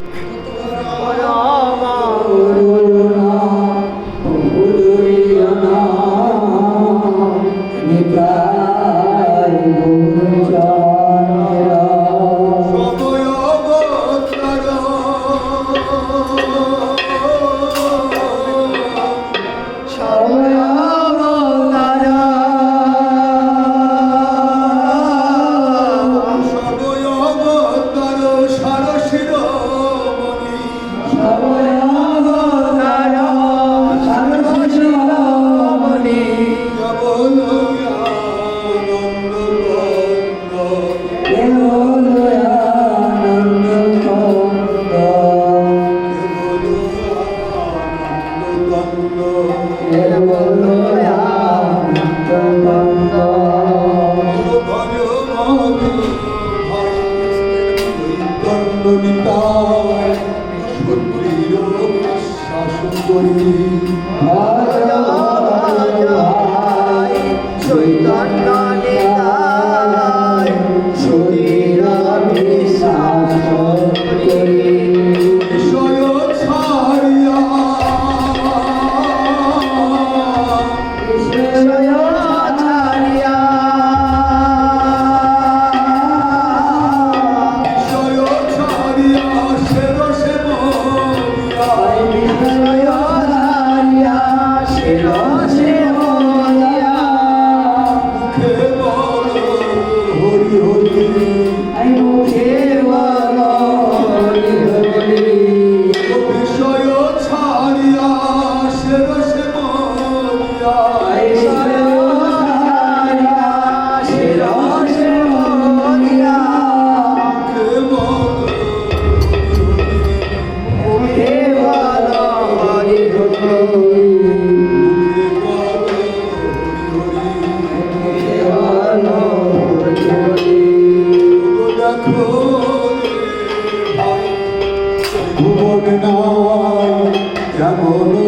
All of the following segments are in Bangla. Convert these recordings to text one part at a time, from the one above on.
Oh, ললিতায় সত্যি শাসন করি। parabéns. Camolo.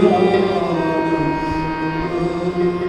এ বলিয়া